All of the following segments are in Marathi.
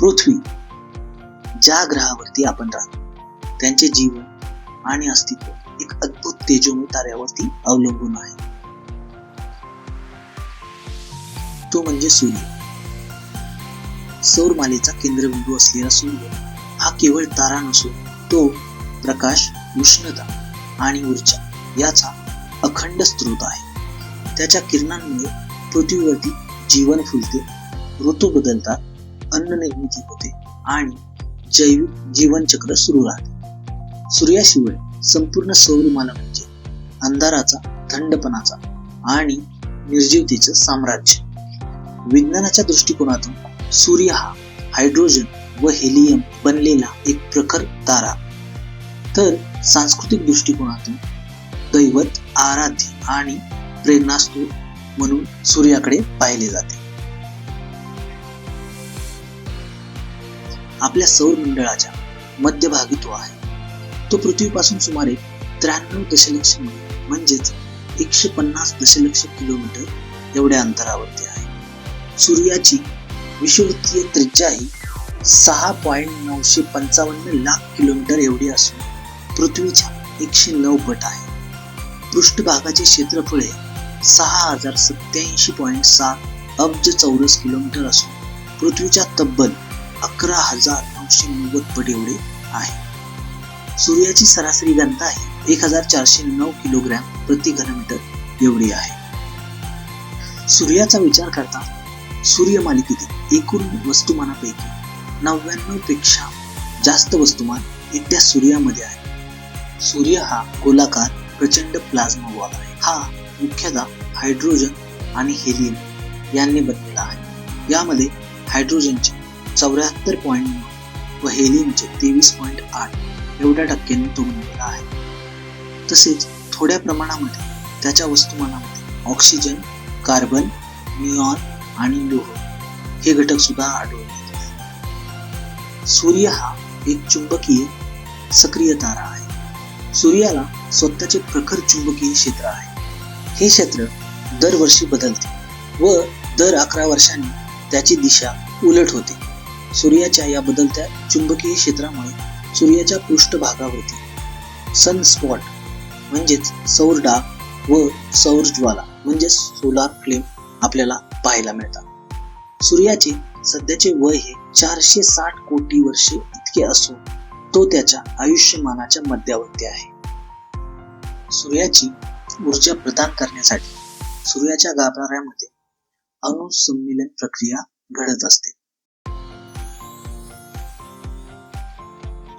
पृथ्वी ज्या ग्रहावरती आपण राहतो त्यांचे जीवन आणि अस्तित्व एक अद्भुत तेजोमय ताऱ्यावरती अवलंबून आहे. तो म्हणजे सूर्य. सौरमालेचा केंद्रबिंदू असलेला सूर्य हा केवळ तारा नसून तो प्रकाश उष्णता आणि ऊर्जा याचा अखंड स्रोत आहे. त्याच्या किरणांमुळे पृथ्वीवरती जीवन फुलते ऋतू बदलतात अन्न निर्मिती होते आणि जैविक जीवनचक्र सुरू राहते. सूर्याशिवाय संपूर्ण सौरमाला म्हणजे अंधाराचा थंडपणाचा आणि निर्जीवतेचं साम्राज्य. विज्ञानाच्या दृष्टिकोनातून सूर्य हा हायड्रोजन व हेलियम बनलेला एक प्रखर तारा. तर सांस्कृतिक दृष्टिकोनातून दैवत आराध्य आणि प्रेरणास्त्रोत म्हणून सूर्याकडे पाहिले जाते. आपल्या सौरमंडळाच्या मध्यभागी तो आहे. तो पृथ्वीपासून सुमारे त्र्याण्णव दशलक्ष मैल म्हणजेच एकशे पन्नास दशलक्ष किलोमीटर एवढ्या अंतरावरती आहे. सूर्याची विषुवृत्तीय त्रिज्या ही सहा पॉईंट नऊशे पंचावन्न लाख किलोमीटर एवढी असून पृथ्वीच्या एकशे नऊ पट आहे. पृष्ठभागाचे क्षेत्रफळ हे सहा हजार सत्याऐंशी पॉईंट सात अब्ज चौरस किलोमीटर असून पृथ्वीच्या तब्बल अकरा हजार नऊशे नव्वद पट एवढे आहे. सूर्याची सरासरी घनता आहे एक हजार चारशे नऊ किलोग्रॅम प्रति घनमीटर एवढी आहे. सूर्याचा विचार करता सूर्यमालिकेतील एकूण वस्तुमानापैकी नव्याण्णवपेक्षा जास्त वस्तुमान एकट्या सूर्यामध्ये आहे. सूर्य हा गोलाकार प्रचंड प्लाझ्मा बॉल आहे. हा मुख्यतः हायड्रोजन आणि हेलियम यांनी बनलेला आहे. यामध्ये हायड्रोजनचे चौऱ्याहत्तर पॉईंट नऊ व हेलियमचे तेवीस पॉईंट आठ एवढ्या टक्क्यांनी तो बनलेला आहे. तसेच थोड्या प्रमाणामध्ये त्याच्या वस्तुमानामध्ये ऑक्सिजन कार्बन नियॉन आणि लोह हे घटक सुद्धा आढळून सूर्य हा एक चुंबकीय सक्रिय तारा आहे. सूर्याला स्वतःचे प्रखर चुंबकीय क्षेत्र आहे. हे क्षेत्र दरवर्षी बदलते व दर अकरा वर्षांनी त्याची दिशा उलट होते. सूर्याच्या या बदलत्या चुंबकीय क्षेत्रामुळे सूर्याच्या पृष्ठभागावरती सनस्पॉट म्हणजेच सौर डाग व सौर ज्वाला म्हणजेच सोलार फ्लेम आपल्याला पाहायला मिळतात. सूर्याचे सध्याचे वय हे चारशे साठ कोटी वर्षे इतके असून तो त्याच्या आयुष्यमानाच्या मध्यावरती आहे. सूर्याची ऊर्जा प्रदान करण्यासाठी सूर्याच्या गाभाऱ्यामध्ये अणुसंमिलन प्रक्रिया घडत असते.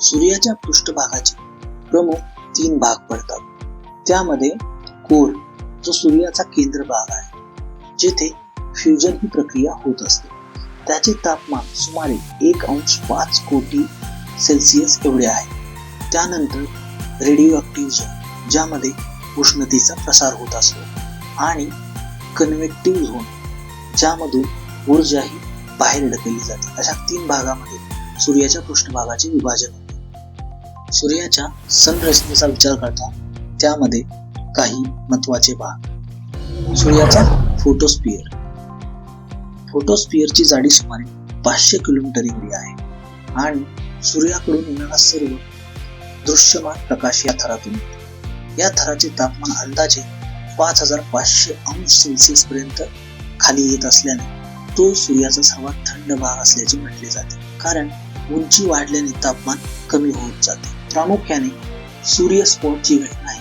सूर्याच्या पृष्ठभागाचे प्रमुख तीन भाग पडतात. त्यामध्ये कोर जो सूर्याचा केंद्र भाग आहे जेथे फ्युजन ही प्रक्रिया होत असते. त्याचे तापमान सुमारे एक अंश पाच कोटी सेल्सिअस एवढे आहे. त्यानंतर रेडिओ ऍक्टिव्ह झोन ज्यामध्ये उष्णतेचा प्रसार होत असतो आणि कन्व्हेक्टिव्ह झोन ज्यामधून ऊर्जाही बाहेर ढकलली जाते. अशा तीन भागामध्ये सूर्याच्या पृष्ठभागाचे विभाजन होते. सूर्याच्या संरचनेचा विचार करता त्यामध्ये काही महत्त्वाचे भाग. सूर्याचा फोटोस्पियर फोटोस्पियरची जाडी सुमारे पाचशे किलोमीटर एवढी आहे आणि सूर्याकडून येणारा सर्व दृश्यमान प्रकाश या थरातून या थराचे तापमान अंदाजे पाच हजार पाचशे अंश सेल्सिअस पर्यंत खाली येत असल्याने तो सूर्याचा सर्वात थंड भाग असल्याचे म्हटले जाते. कारण उंची वाढल्याने तापमान कमी होत जाते. प्रामुख्याने सूर्य स्पॉटची घटना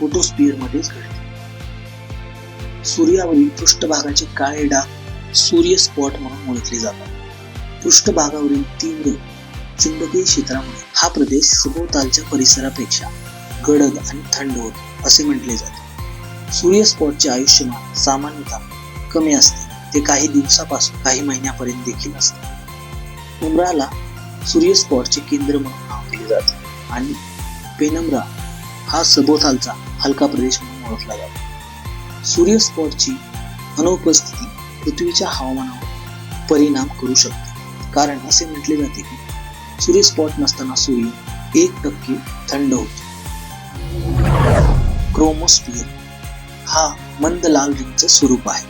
फोटोस्पियर मध्येच घडते. सूर्यावरील पृष्ठभागाचे काळे डाग सूर्य स्पॉट म्हणून ओळखले जातात. पृष्ठभागावरील तीव्र चुंबकीय क्षेत्रामुळे हा प्रदेश सभोवतालच्या परिसरापेक्षा गडद आणि थंड होतो असे म्हटले जाते. सूर्य स्पॉटचे आयुष्यमान सामान्यतः कमी असते. ते काही दिवसापासून काही महिन्यापर्यंत देखील असते. उमराला सूर्य स्पॉटचे केंद्र म्हणून नाव दिले जाते. आणि पेनम्रा हा सभोवतालचा हलका प्रदेश म्हणून ओळखला जातो. सूर्यस्पॉटची अनुपस्थिती पृथ्वीच्या हवामानावर परिणाम करू शकते. कारण असे म्हटले जाते की सूर्यस्पॉट नसताना सूर्य एक टक्के थंड होतो. क्रोमोस्पियर हा मंद लाल रिंगचं स्वरूप आहे.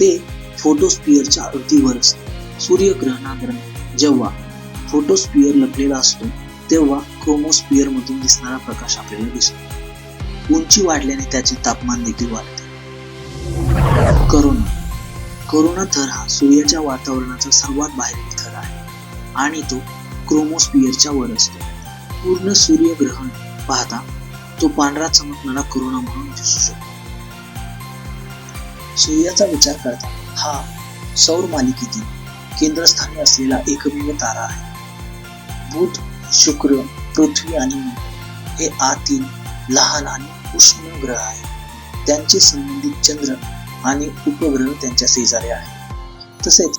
ते फोटोस्पियरच्या अगदी वर असते. सूर्यग्रहणादरम्यान जेव्हा फोटोस्पियर लपलेला असतो तेव्हा क्रोमोस्पियर मधून दिसणारा प्रकाश आपल्याला दिसतो. उंची वाढल्याने त्याचे तापमान देखील वाढते. करोना. करोना थर हा सूर्याच्या वातावरणाचा सर्वात बाहेरील थर आहे आणि तो क्रोमोस्पियरच्या वर असतो. पूर्ण सूर्यग्रहण पाहता तो पांढरा चमकणारा करोना म्हणून दिसू शकतो. सूर्याचा विचार करता हा सौर मालिकेतील केंद्रस्थानी असलेला एकमेव तारा आहे. बुध शुक्र पृथ्वी आणि हे आतील लहान आणि उष्ण ग्रह आहे त्यांचे संबंधित चंद्र आणि उपग्रह त्यांच्या शेजारी आहे तसेच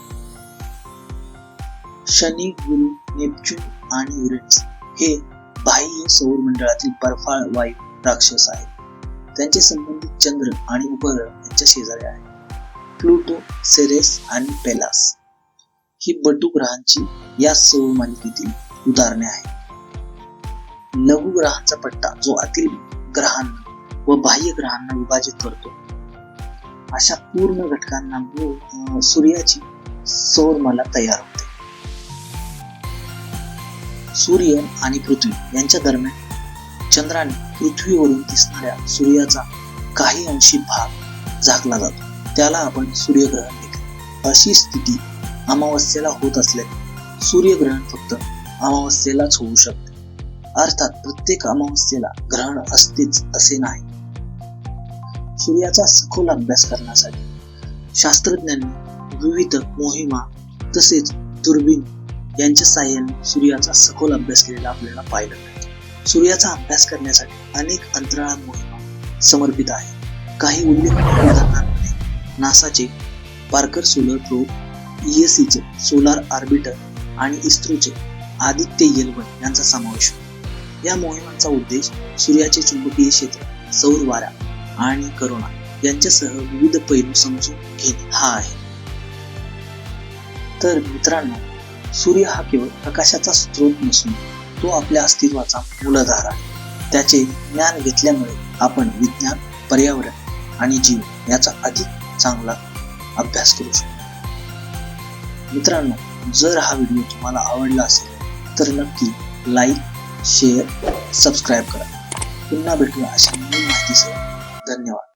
शनी गुरु नेपच्यून आणि युरेनस हे बाह्य सौर मंडळातील बर्फाळ वायू राक्षस आहेत. त्यांचे संबंधित चंद्र आणि उपग्रह यांच्या शेजारी आहे प्लुटो सेरेस आणि पेलास ही बटू ग्रहांची या सौर मालिकेतील उदाहरणे आहेत लघु ग्रहांचा पट्टा जो आतील ग्रहांना व बाह्य ग्रहांना विभाजित करतो. अशा पूर्ण घटकांना मिळून सूर्याची सौरमाला तयार होते. सूर्य आणि पृथ्वी यांच्या दरम्यान चंद्राने पृथ्वीवरून दिसणाऱ्या सूर्याचा काही अंशी भाग झाकला जातो. त्याला आपण सूर्यग्रहण देखील अशी स्थिती अमावस्येला होत असल्याने सूर्यग्रहण फक्त अमावस्येलाच होऊ शकते. अर्थात प्रत्येक अमावस्येला ग्रहण असतेच असे नाही. सूर्याचा सखोल अभ्यास करण्यासाठी शास्त्रज्ञांनी विविध मोहिमा तसेच दुर्बीण यांच्या साह्याने सूर्याचा सखोल अभ्यास केलेला आपल्याला पाहायला मिळतो. सूर्याचा अभ्यास करण्यासाठी अनेक अंतराळ मोहिमा समर्पित आहेत. काही उल्लेखनीय उदाहरणांमध्ये नासाचे पार्कर सोलर प्रोब ईएससीचे सोलार आर्बिटर आणि इस्रोचे आदित्य एल यांचा समावेश होतो. या मोहिमांचा उद्देश सूर्याचे चुंबकीय क्षेत्र सौर वारा आणि करोना यांच्यासह विविध पैलू समजून घेणे हा आहे. तर मित्रांनो सूर्य हा केवळ प्रकाशाचा स्रोत नसून तो आपल्या अस्तित्वाचा मूलधार आहे. त्याचे ज्ञान घेतल्यामुळे आपण विज्ञान पर्यावरण आणि जीव याचा अधिक चांगला अभ्यास करू शकतो. मित्रांनो जर हा व्हिडिओ तुम्हाला आवडला असेल तर नक्की लाईक शेअर सबस्क्राईब करा. पुन्हा भेटूया अशा नवीन माहितीसह. धन्यवाद.